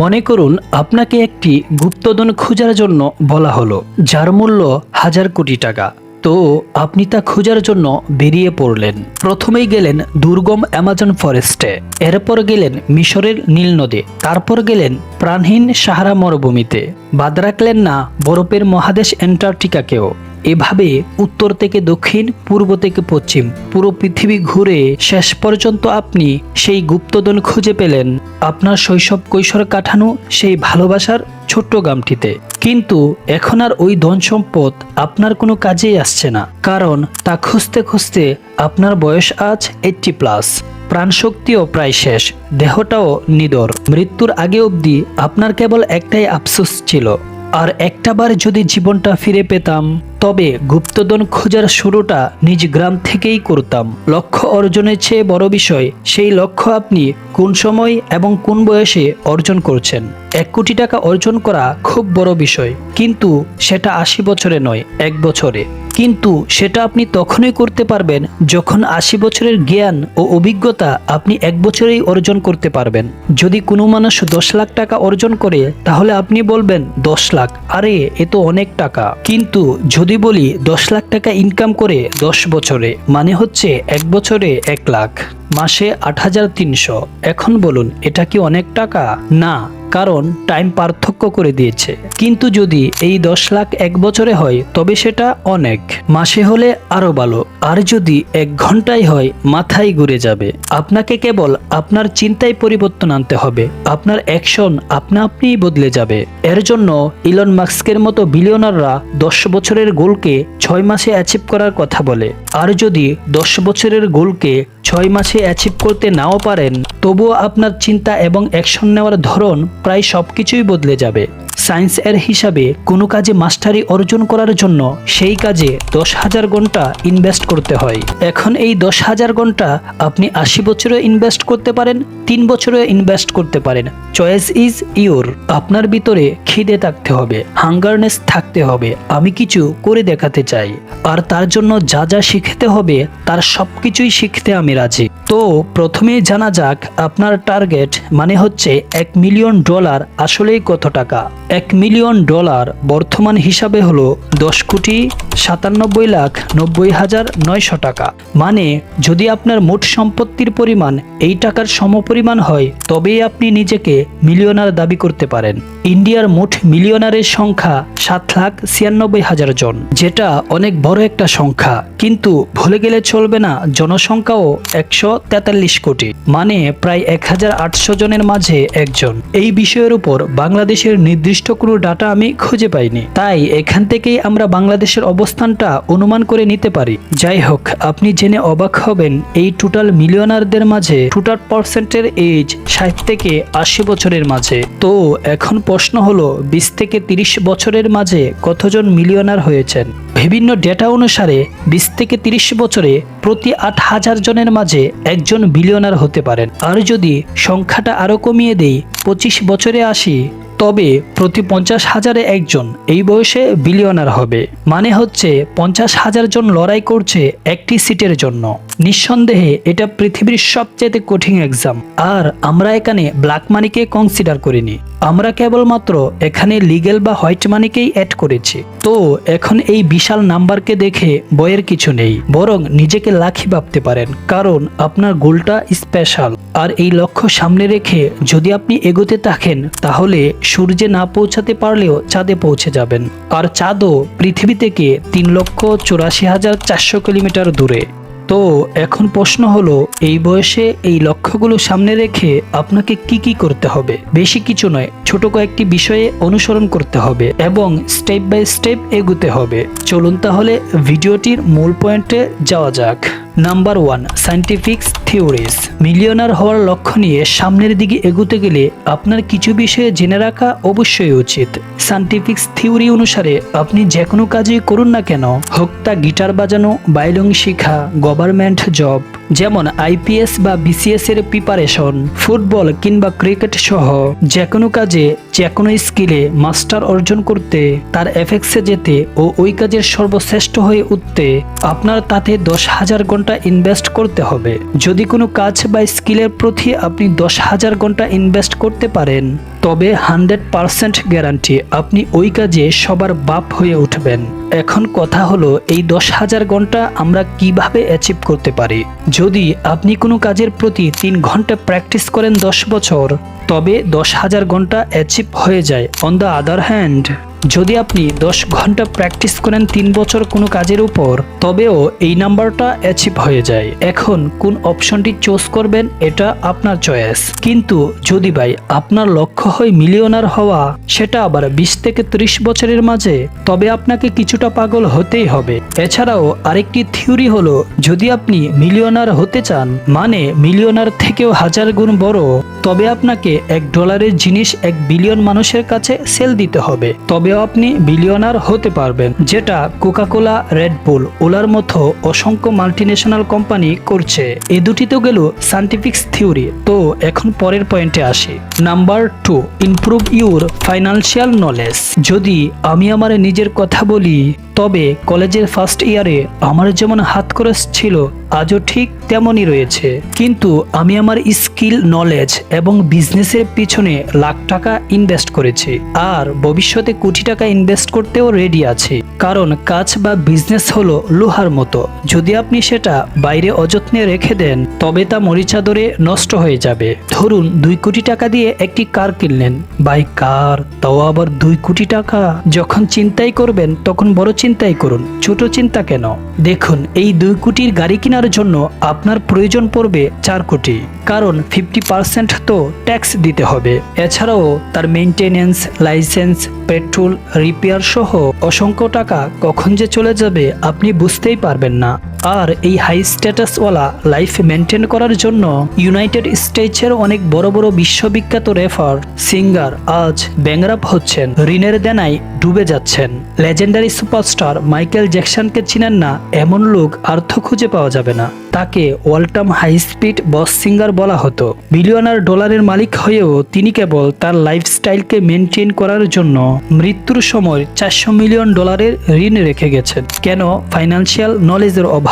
মনে করুন, আপনাকে একটি গুপ্তধন খোঁজার জন্য বলা হলো, যার মূল্য হাজার কোটি টাকা। তো, আপনি তা খোঁজার জন্য বেরিয়ে পড়লেন। প্রথমেই গেলেন দুর্গম অ্যামাজন ফরেস্টে, এরপর গেলেন মিশরের নীল নদে, তারপর গেলেন প্রাণহীন সাহারা মরুভূমিতে। বাদ রাখলেন না বরফের মহাদেশ অ্যান্টার্কটিকাকেও। এভাবে উত্তর থেকে দক্ষিণ, পূর্ব থেকে পশ্চিম, পুরো পৃথিবী ঘুরে শেষ পর্যন্ত আপনি সেই গুপ্তধন খুঁজে পেলেন আপনার শৈশব কৈশোর কাঠানো সেই ভালোবাসার ছোট্ট গ্রামটিতে। কিন্তু এখন আর ওই ধন সম্পদ আপনার কোনো কাজেই আসছে না, কারণ তা খুঁজতে খুঁজতে আপনার বয়স আজ এইটটি প্লাস প্রাণশক্তিও প্রায় শেষ, দেহটাও নিদর। মৃত্যুর আগে অবধি আপনার কেবল একটাই আফসোস ছিল, আর একটাবার যদি জীবনটা ফিরে পেতাম তবে গুপ্তধন খোঁজার শুরুটা নিজ গ্রাম থেকেই করতাম। লক্ষ্য অর্জনের চেয়ে বড় বিষয়, সেই লক্ষ্য আপনি কোন সময় এবং কোন বয়সে অর্জন করছেন। এক কোটি টাকা অর্জন করা খুব বড় বিষয়, কিন্তু সেটা আশি বছরে নয়, এক বছরে। কিন্তু সেটা আপনি তখনই করতে পারবেন যখন আশি বছরের জ্ঞান ও অভিজ্ঞতা আপনি এক বছরেই অর্জন করতে পারবেন। যদি কোনো মানুষ দশ লাখ টাকা অর্জন করে, তাহলে আপনি বলবেন দশ লাখ। আরে, এ তো অনেক টাকা। কিন্তু যদি বলি দশ লাখ টাকা ইনকাম করে দশ বছরে মানে হচ্ছে এক বছরে এক লাখ, মাসে আট হাজার তিনশো। এখন বলুন, এটা কি অনেক টাকা? না। কারণ টাইম পার্থক্য করে দিয়েছে। কিন্তু যদি এই দশ লাখ এক বছরে হয়, তবে সেটা অনেক। মাসে হলে আরও ভালো। আর যদি এক ঘন্টায় হয়, মাথায় ঘুরে যাবে। আপনাকে কেবল আপনার চিন্তায় পরিবর্তন আনতে হবে। আপনার অ্যাকশন আপনা আপনিই বদলে যাবে। এর জন্য ইলন মাস্কের মতো বিলিয়নাররা দশ বছরের গোলকে ছয় মাসে অ্যাচিভ করার কথা বলে। আর যদি দশ বছরের গোলকে ছয় মাসে অ্যাচিভ করতে নাও পারেন, তবুও আপনার চিন্তা এবং অ্যাকশন নেওয়ার ধরন প্রায় সব কিছুই বদলে যাবে। সায়েন্স এর হিসাবে কোনো কাজে মাস্টারি অর্জন করার জন্য সেই কাজে দশ হাজার ঘণ্টা ইনভেস্ট করতে হয়। এখন এই দশ হাজার ঘণ্টা আপনি আশি বছরে ইনভেস্ট করতে পারেন তিন বছরে ইনভেস্ট করতে পারেন। চয়েস ইজ ইউর আপনার ভিতরে খিদে থাকতে হবে হাঙ্গারনেস থাকতে হবে, আমি কিছু করে দেখাতে চাই। আর তার জন্য যা যা শিখতে হবে, তার সব কিছুই শিখতে আমি রাজি। তো প্রথমে জানা যাক, আপনার টার্গেট মানে হচ্ছে এক মিলিয়ন ডলার আসলেই কত টাকা? এক মিলিয়ন ডলার বর্তমান হিসাবে হলো দশ কোটি সাতানব্বই লাখ নব্বই হাজার নয়শো টাকা। মানে যদি আপনার মোট সম্পত্তির পরিমাণ এই টাকার সমপরিমাণ হয় তবেই আপনি নিজেকে মিলিয়নার দাবি করতে পারেন। ইন্ডিয়ার মোট মিলিয়নারের সংখ্যা সাত লাখ ছিয়ানব্বই হাজার জন, যেটা অনেক বড় একটা সংখ্যা। কিন্তু ভুলে গেলে চলবে না, জনসংখ্যাও একশো তেতাল্লিশ কোটি মানে প্রায় এক হাজার আটশো জনের মাঝে একজন। এই বিষয়ের উপর বাংলাদেশের নির্দিষ্ট কোনো ডাটা আমি খুঁজে পাইনি। তাই এখান থেকেই আমরা বাংলাদেশের অবস্থানটা অনুমান করে নিতে পারি। যাই হোক, আপনি জেনে অবাক হবেন, এই টোটাল মিলিয়নারদের মাঝে টোটাল পার্সেন্টের এজ ষাট থেকে আশি বছরের মাঝে। তো এখন প্রশ্ন হলো, বিশ থেকে তিরিশ বছরের মাঝে কতজন মিলিয়নার হয়েছেন? বিভিন্ন ডেটা অনুসারে, বিশ থেকে তিরিশ বছরে প্রতি আট হাজার জনের মাঝে একজন বিলিয়নার হতে পারেন। আর যদি সংখ্যাটা আরও কমিয়ে দেই, পঁচিশ বছরে আসি তবে প্রতি পঞ্চাশ হাজারে একজন। এই বয়সে বিলিয়নার হবে। মানে হচ্ছে পঞ্চাশ হাজার জন লড়াই করছে একটি সিটের জন্য। নিঃসন্দেহে এটা পৃথিবীর সবচেয়ে কঠিন এক্সাম আর আমরা এখানে ব্ল্যাক মানিকে কনসিডার করিনি। আমরা কেবলমাত্র এখানে লিগেল বা হোয়াইট মানিকেই অ্যাড করেছি। তো এখন এই বিশাল নাম্বারকে দেখে বইয়ের কিছু নেই। বরং নিজেকে লাখি ভাবতে পারেন। কারণ আপনার গোলটা স্পেশাল আর এই লক্ষ্য সামনে রেখে যদি আপনি এগোতে থাকেন, তাহলে সূর্যে না পৌঁছাতে পারলেও চাঁদে পৌঁছে যাবেন। আর চাঁদও পৃথিবী থেকে তিন লক্ষ চুরাশি হাজার চারশো কিলোমিটার দূরে। তো এখন প্রশ্ন হলো, এই বয়সে এই লক্ষ্যগুলো সামনে রেখে আপনাকে কি কি করতে হবে? বেশি কিছু নয়, ছোট কয়েকটি বিষয়ে অনুসরণ করতে হবে এবং স্টেপ বাই স্টেপ এগুতে হবে। চলুন তাহলে ভিডিওটির মূল পয়েন্টে যাওয়া যাক। Number one scientific theories millionaire হওয়ার লক্ষ্য নিয়ে সামনের দিকে এগোতে গেলে আপনার কিছু বিষয়ে জেনে রাখা অবশ্যই উচিত। সায়েন্টিফিক থিওরি অনুসারে আপনি যে কোনো কাজই করুন না কেন, হোক তা গিটার বাজানো বাইলং শিখা গভর্নমেন্ট জব যেমন আইপিএস বা বিসিএস এর প্রিপারেশন ফুটবল কিংবা ক্রিকেট সহ যে কোনো কাজে যে কোনো স্কিলে মাস্টার অর্জন করতে, তার এফেক্সে যেতে ও ওই কাজের সর্বশ্রেষ্ঠ হয়ে উঠতে, আপনার তাতে দশ হাজার ঘণ্টা ইনভেস্ট করতে হবে। যদি কোনো কাজ বা স্কিলের প্রতি আপনি দশ হাজার ঘণ্টা ইনভেস্ট করতে পারেন তবে হান্ড্রেড পারসেন্ট গ্যারান্টি আপনি ওই কাজে সবার বাপ হয়ে উঠবেন। এখন কথা হলো, এই দশ হাজার ঘণ্টা আমরা কীভাবে অ্যাচিভ করতে পারি? যদি আপনি কোনো কাজের প্রতি তিন ঘণ্টা প্র্যাকটিস করেন দশ বছর, তবে দশ হাজার ঘণ্টা অ্যাচিভ হয়ে যায়। অন দ্য আদার হ্যান্ড যদি আপনি দশ ঘণ্টা প্র্যাকটিস করেন তিন বছর কোনো কাজের উপর, তবেও এই নাম্বারটা অ্যাচিভ হয়ে যায়। এখন কোন অপশনটি চুজ করবেন এটা আপনার চয়েস। কিন্তু যদি ভাই আপনার লক্ষ্য হয় মিলিয়নার হওয়া, সেটা আবার বিশ থেকে ত্রিশ বছরের মাঝে, তবে আপনাকে কিছুটা পাগল হতেই হবে। এছাড়াও আরেকটি থিওরি হলো, যদি আপনি মিলিয়নার হতে চান মানে মিলিয়নার থেকেও হাজার গুণ বড়, তবে আপনাকে এক ডলারের জিনিস এক বিলিয়ন মানুষের কাছে সেল দিতে হবে। তবেও আপনি বিলিয়নার হতে পারবেন, যেটা কোকাকোলা রেডবুল ওলার মতো অসংখ্য মাল্টিনেশনাল কোম্পানি করছে। এ দুটি তো গেল সায়েন্টিফিক থিওরি। তো এখন পরের পয়েন্টে আসি। Number two improve your financial knowledge যদি আমি আমার নিজের কথা বলি, তবে কলেজের ফার্স্ট ইয়ারে আমার যেমন হাত খরচ ছিল, আজও ঠিক তেমনই রয়েছে। কিন্তু আমি আমার স্কিল, নলেজ এবং বিজনেসের পিছনে লাখ টাকা ইনভেস্ট করেছি। আর ভবিষ্যতে কোটি টাকা ইনভেস্ট করতেও রেডি আছি। কারণ কাজ বা বিজনেস হলো লোহার মতো। যদি আপনি সেটা বাইরে অযত্নে রেখে দেন, তবে তা মরিচা ধরে নষ্ট হয়ে যাবে। ধরুন দুই কোটি টাকা দিয়ে একটি কার কিনলেন। Buy car? তাও আবার দুই কোটি টাকা। যখন চিন্তাই করবেন, তখন বড় চিন্তাই করুন। ছোট চিন্তা কেন? দেখুন, এই দুই কোটির গাড়ি কেনার জন্য আপনার প্রয়োজন পড়বে চার কোটি, কারণ ফিফটি পার্সেন্ট তো ট্যাক্স দিতে হবে। এছাড়াও তার মেনটেনেন্স লাইসেন্স পেট্রোল রিপেয়ার সহ অসংখ্য টাকা কখন যে চলে যাবে আপনি বুঝতেই পারবেন না। আর এই হাই স্ট্যাটাসওয়ালা লাইফ মেনটেন করার জন্য ইউনাইটেড স্টেটসের অনেক বড় বড় বিশ্ববিখ্যাত রেফার সিঙ্গার আজ ব্যাংরাপ হচ্ছেন। ঋণের দেনায় ডুবে যাচ্ছেন। লেজেন্ডারি সুপারস্টার মাইকেল জ্যাকসনকে চিনেন না, এমন লোক অর্থ খুঁজে পাওয়া যাবে না। তাকে ওয়ালটাম হাই স্পিড বস সিঙ্গার বলা হতো। বিলিয়নার ডলারের মালিক হয়েও তিনি কেবল তার লাইফস্টাইলকে মেনটেন করার জন্য মৃত্যুর সময় চারশো মিলিয়ন ডলারের ঋণ রেখে গেছেন। কেন? ফাইন্যান্সিয়াল নলেজের অভাবে।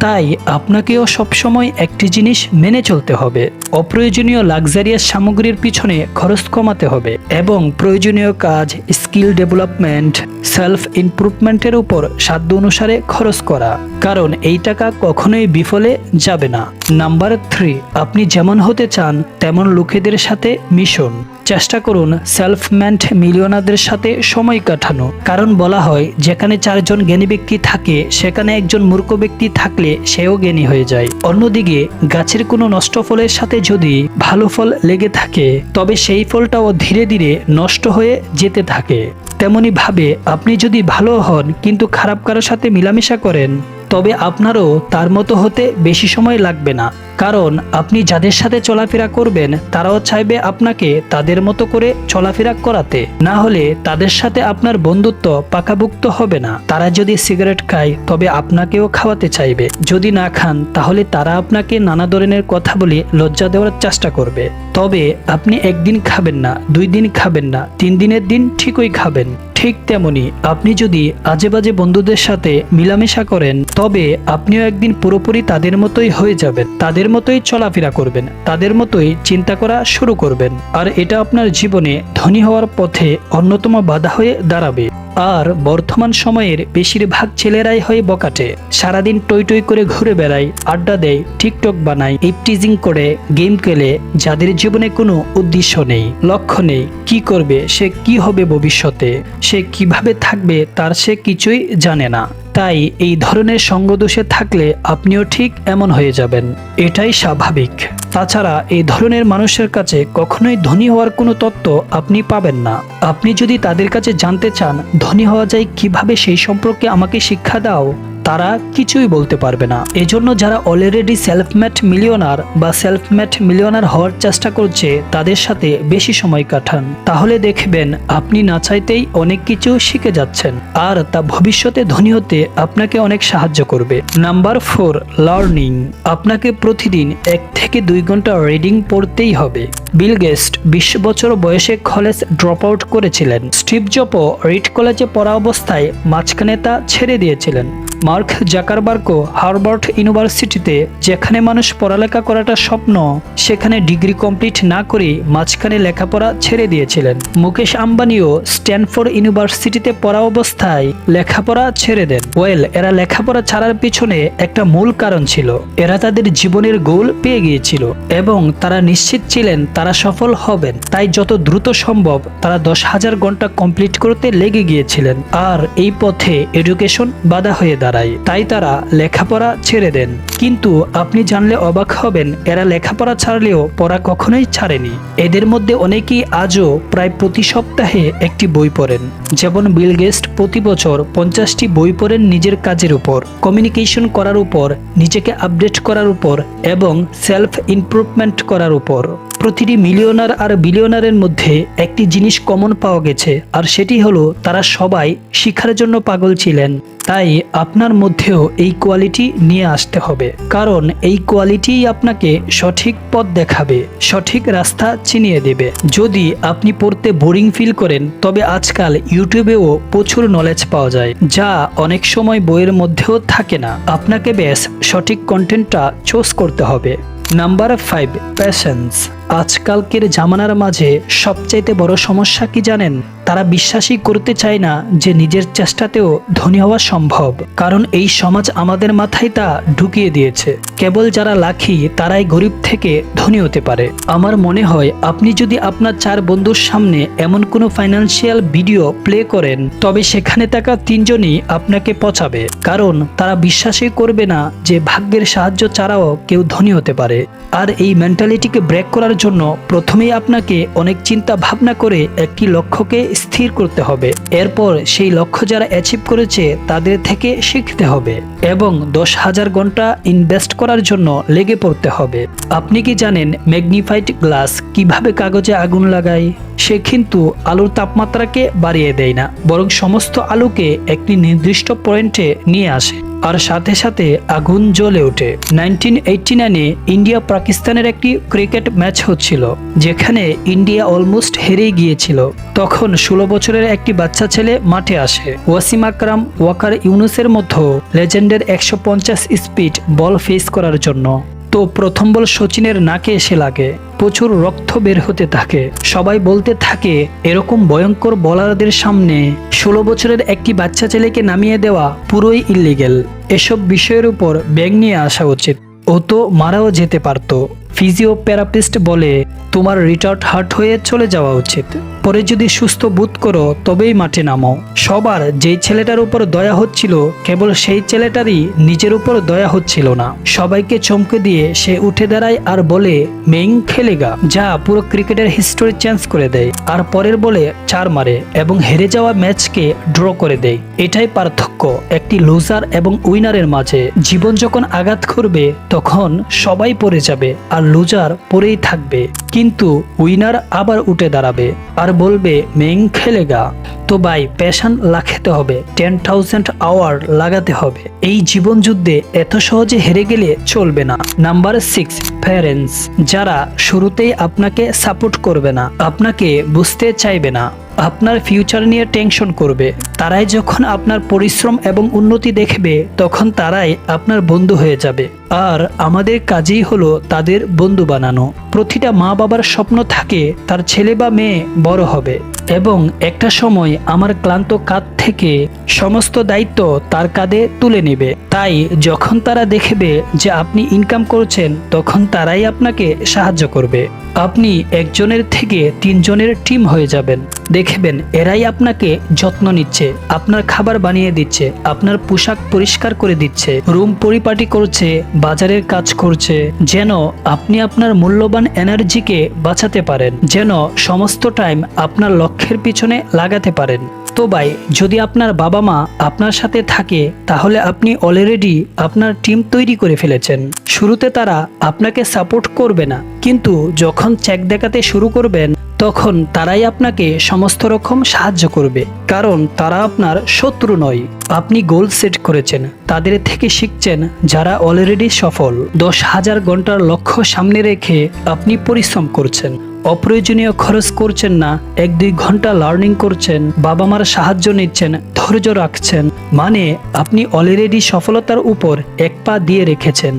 তাই আপনাকেও সবসময় একটি জিনিস মেনে চলতে হবে। অপ্রয়োজনীয় লাক্সারিয়াস সামগ্রীর পিছনে খরচ কমাতে হবে এবং প্রয়োজনীয় কাজ, স্কিল ডেভেলপমেন্ট সেলফ ইমপ্রুভমেন্টের উপর সাধ্য অনুসারে খরচ করা। কারণ এই টাকা কখনোই বিফলে যাবে না। নাম্বার থ্রি আপনি যেমন হতে চান, তেমন লোকেদের সাথে মিশন। চেষ্টা করুন সেলফ ম্যান্ড মিলিয়নারদের সাথে সময় কাটানো। কারণ বলা হয়, যেখানে চারজন জ্ঞানী ব্যক্তি থাকে, সেখানে একজন মূর্খ ব্যক্তি থাকলে সেও জ্ঞানী হয়ে যায়। অন্যদিকে, গাছের কোনো নষ্ট ফলের সাথে যদি ভালো ফল লেগে থাকে, তবে সেই ফলটাও ধীরে ধীরে নষ্ট হয়ে যেতে থাকে। তেমনি ভাবে আপনি যদি ভালো হন, কিন্তু খারাপ কারোর সাথে মিলামেশা করেন তবে আপনারও তার মতো হতে বেশি সময় লাগবে না। কারণ আপনি যাদের সাথে চলাফেরা করবেন, তারাও চাইবে আপনাকে তাদের মতো করে চলাফেরা করাতে। না হলে তাদের সাথে আপনার বন্ধুত্ব পাকাভুক্ত হবে না। তারা যদি সিগারেট খায়, তবে আপনাকেও খাওয়াতে চাইবে। যদি না খান, তাহলে তারা আপনাকে নানা ধরনের কথা বলে লজ্জা দেওয়ার চেষ্টা করবে। তবে আপনি একদিন খাবেন না, দুই দিন খাবেন না, তিন দিনের দিন ঠিকই খাবেন। ঠিক তেমনি আপনি যদি আজেবাজে বন্ধুদের সাথে মিলামেশা করেন, তবে আপনিও একদিন পুরোপুরি তাদের মতোই হয়ে যাবেন, তাদের মতোই চলাফেরা করবেন, তাদের মতোই চিন্তা করা শুরু করবেন। আর এটা আপনার জীবনে ধনী হওয়ার পথে অন্যতম বাধা হয়ে দাঁড়াবে। আর বর্তমান সময়ের বেশিরভাগ ছেলেরাই হয় বকাটে। সারাদিন টই টই করে ঘুরে বেড়ায়, আড্ডা দেয়, টিকটক বানায় ইপটিজিং করে গেম খেলে যাদের জীবনে কোনো উদ্দেশ্য নেই, লক্ষ্য নেই, কি করবে, সে কি হবে ভবিষ্যতে, সে কীভাবে থাকবে, তার সে কিছুই জানে না। তাই এই ধরনের সঙ্গদোষে থাকলে আপনিও ঠিক এমন হয়ে যাবেন। এটাই স্বাভাবিক। তাছাড়া এই ধরনের মানুষের কাছে কখনোই ধনী হওয়ার কোনো তত্ত্ব আপনি পাবেন না। আপনি যদি তাদের কাছে জানতে চান, ধনী হওয়া যায় কীভাবে সেই সম্পর্কে আমাকে শিক্ষা দাও তারা কিছুই বলতে পারবে না। এজন্য যারা অলরেডি সেলফ ম্যাট মিলিয়নার বা সেলফ ম্যাট মিলিয়নার হওয়ার চেষ্টা করছে, তাদের সাথে বেশি সময় কাটান। তাহলে দেখবেন আপনি না চাইতেই অনেক কিছু শিখে যাচ্ছেন, আর তা ভবিষ্যতে ধনী হতে আপনাকে অনেক সাহায্য করবে। Number four, learning. আপনাকে প্রতিদিন এক থেকে দুই ঘণ্টা রিডিং পড়তেই হবে। বিল গেস্ট বিশ বছর বয়সে কলেজ ড্রপ আউট করেছিলেন। স্টিভ জপও রিড কলেজে পড়া অবস্থায় মাঝখানে তা ছেড়ে দিয়েছিলেন। মার্ক জাকারবার্গও হার্ভার্ড ইউনিভার্সিটিতে, যেখানে মানুষ পড়ালেখা করাটা স্বপ্ন, সেখানে ডিগ্রি কমপ্লিট না করে মাঝখানে লেখাপড়া ছেড়ে দিয়েছিলেন। মুকেশ আম্বানিও স্ট্যানফোর্ড ইউনিভার্সিটিতে পড়া অবস্থায় লেখাপড়া ছেড়ে দেন। ওয়েল, এরা লেখাপড়া ছাড়ার পিছনে একটা মূল কারণ ছিল। এরা তাদের জীবনের গোল পেয়ে গিয়েছিল এবং তারা নিশ্চিত ছিলেন তারা সফল হবেন। তাই যত দ্রুত সম্ভব তারা দশ হাজার ঘণ্টা কমপ্লিট করতে লেগে গিয়েছিলেন। আর এই পথে এডুকেশন বাধা হয়ে দাঁড়ায়। তাই তারা লেখাপড়া ছেড়ে দেন। কিন্তু আপনি জানলে অবাক হবেন, এরা লেখাপড়া ছাড়লেও পড়া কখনোই ছাড়েনি। এদের মধ্যে অনেকেই আজও প্রায় প্রতি সপ্তাহে একটি বই পড়েন। যেমন বিল গেস্ট প্রতি বছর পঞ্চাশটি বই পড়েন নিজের কাজের উপর, কমিউনিকেশন করার উপর, নিজেকে আপডেট করার উপর এবং সেলফ ইমপ্রুভমেন্ট করার উপর। প্রতিটি মিলিয়নার আর বিলিয়নারের মধ্যে একটি জিনিস কমন পাওয়া গেছে, আর সেটি হলো তারা সবাই শিক্ষার জন্য পাগল ছিলেন। তাই আপনার মধ্যেও এই কোয়ালিটি নিয়ে আসতে হবে। কারণ এই কোয়ালিটিই আপনাকে সঠিক পথ দেখাবে, সঠিক রাস্তা চিনিয়ে দেবে। যদি আপনি পড়তে বোরিং ফিল করেন, তবে আজকাল ইউটিউবেও প্রচুর নলেজ পাওয়া যায়, যা অনেক সময় বইয়ের মধ্যেও থাকে না। আপনাকে বেশ সঠিক কন্টেন্টটা চুজ করতে হবে। নাম্বার ফাইভ প্যাশেন্স আজকালকের জামানার মাঝে সবচাইতে বড় সমস্যা কি জানেন? তারা বিশ্বাসই করতে চায় না যে নিজের চেষ্টাতেও ধনী হওয়া সম্ভব। কারণ এই সমাজ আমাদের মাথায় তা ঢুকিয়ে দিয়েছে। কেবল যারা লাখি তারাই গরিব থেকে ধনী হতে পারে। আমার মনে হয়, আপনি যদি আপনার চার বন্ধুর সামনে এমন কোনো ফাইন্যান্সিয়াল ভিডিও প্লে করেন, তবে সেখানে থাকা তিনজনই আপনাকে পচাবে। কারণ তারা বিশ্বাসই করবে না যে ভাগ্যের সাহায্য ছাড়াও কেউ ধনী হতে পারে। আর এই মেন্টালিটিকে ব্রেক করার জন্য প্রথমেই আপনাকে অনেক চিন্তা ভাবনা করে একটি লক্ষ্যকে স্থির করতে হবে। এরপর সেই লক্ষ্য যারা অ্যাচিভ করেছে, তাদের থেকে শিখতে হবে এবং দশ হাজার ঘণ্টা ইনভেস্ট করার জন্য লেগে পড়তে হবে। আপনি কি জানেন ম্যাগনিফাইড গ্লাস কীভাবে কাগজে আগুন লাগায়? সে কিন্তু আলুর তাপমাত্রাকে বাড়িয়ে দেয় না, বরং সমস্ত আলুকে একটি নির্দিষ্ট পয়েন্টে নিয়ে আসে। আর সাথে সাথে আগুন জ্বলে ওঠে। নাইনটিন এইটটি নাইনে ইন্ডিয়া পাকিস্তানের একটি ক্রিকেট ম্যাচ হচ্ছিল, যেখানে ইন্ডিয়া অলমোস্ট হেরেই গিয়েছিল। তখন ষোলো বছরের একটি বাচ্চা ছেলে মাঠে আসে। ওয়াসিম আকরাম, ওয়াকার ইউনুসের মতো লেজেন্ডের একশো পঞ্চাশ স্পিড বল ফেস করার জন্য। তো প্রথম বল সচিনের নাকে এসে লাগে। প্রচুর রক্ত বের হতে থাকে। সবাই বলতে থাকে, এরকম ভয়ঙ্কর বলারদের সামনে ষোলো বছরের একটি বাচ্চা ছেলেকে নামিয়ে দেওয়া পুরোই ইলিগেল এসব বিষয়ের উপর ব্যাগ নিয়ে আসা উচিত। ও তো মারাও যেতে পারত। ফিজিওথেরাপিস্ট বলে তোমার রিটার্ড হার্ট হয়ে চলে যাওয়া উচিত। পরে যদি সুস্থ বোধ করো, তবেই মাঠে নামো। সবার যেই ছেলেটার উপর দয়া হচ্ছিল, কেবল সেই ছেলেটারই নিজের উপর দয়া হচ্ছিল না। সবাইকে চমকে দিয়ে সে উঠে দাঁড়ায় আর বলে মেইন খেলেগা, যা পুরো ক্রিকেটের হিস্টোরি চেঞ্জ করে দেয়। আর পরের বলে, চার মারে এবং হেরে যাওয়া ম্যাচকে ড্র করে দেয়। এটাই পার্থক্য একটি লুজার এবং উইনারের মাঝে। জীবন যখন আঘাত করবে, তখন সবাই পড়ে যাবে আর লুজার পরেই থাকবে। কিন্তু উইনার আবার উঠে দাঁড়াবে আর বলবে মেং খেলেগা তো ভাই, প্যাশন লাখেতে হবে, টেন থাউজেন্ড আওয়ার লাগাতে হবে। এই জীবন যুদ্ধে এত সহজে হেরে গেলে চলবে না। Number six, parents. যারা শুরুতেই আপনাকে সাপোর্ট করবে না, আপনাকে বুঝতে চাইবে না। আপনার ফিউচার নিয়ে টেনশন করবে। তারাই যখন আপনার পরিশ্রম এবং উন্নতি দেখবে, তখন তারাই আপনার বন্ধু হয়ে যাবে। আর আমাদের কাজেই হলো তাদের বন্ধু বানানো। প্রতিটা মা বাবার স্বপ্ন থাকে, তার ছেলে বা মেয়ে বড় হবে। এবং একটা সময় আমার ক্লান্ত কাঁধ থেকে সমস্ত দায়িত্ব তার কাঁধে তুলে নেবে। তাই যখন তারা দেখবে যে আপনি ইনকাম করছেন, তখন তারাই আপনাকে সাহায্য করবে। আপনি একজনের থেকে তিনজনের টিম হয়ে যাবেন। দেখবেন এরাই আপনাকে যত্ন নিচ্ছে, আপনার খাবার বানিয়ে দিচ্ছে, আপনার পোশাক পরিষ্কার করে দিচ্ছে রুম পরিপাটি করছে, বাজারের কাজ করছে, যেন আপনি আপনার মূল্যবান এনার্জিকে বাঁচাতে পারেন, যেন সমস্ত টাইম আপনার লক্ষ্যের পিছনে লাগাতে পারেন। তো ভাই যদি আপনার বাবা মা আপনার সাথে থাকে, তাহলে আপনি অলরেডি আপনার টিম তৈরি করে ফেলেছেন। শুরুতে তারা আপনাকে সাপোর্ট করবে না, কিন্তু যখন চেক দেখাতে শুরু করবেন, তখন তারাই আপনাকে সমস্ত রকম সাহায্য করবে। কারণ তারা আপনার শত্রু নয়। আপনি গোল সেট করেছেন, তাদের থেকে শিখছেন যারা অলরেডি সফল। দশ হাজার ঘণ্টার লক্ষ্য সামনে রেখে আপনি পরিশ্রম করছেন। অপ্রয়োজনীয় খরচ করছেন না, এক দুই ঘণ্টা লার্নিং করছেন বাবা মার সাহায্য নিচ্ছেন, ধৈর্য রাখছেন। মানে আপনি অলরেডি সফলতার উপর এক পা দিয়ে রেখেছেন।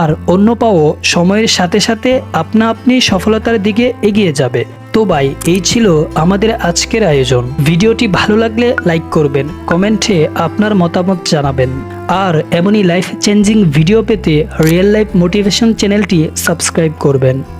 আর অন্য পাও সময়ের সাথে সাথে আপনা আপনি সফলতার দিকে এগিয়ে যাবে। তো ভাই, এই ছিল আমাদের আজকের আয়োজন। ভিডিওটি ভালো লাগলে লাইক করবেন, কমেন্টে আপনার মতামত জানাবেন। আর এমনই লাইফ চেঞ্জিং ভিডিও পেতে রিয়েল লাইফ মোটিভেশন চ্যানেলটি সাবস্ক্রাইব করবেন।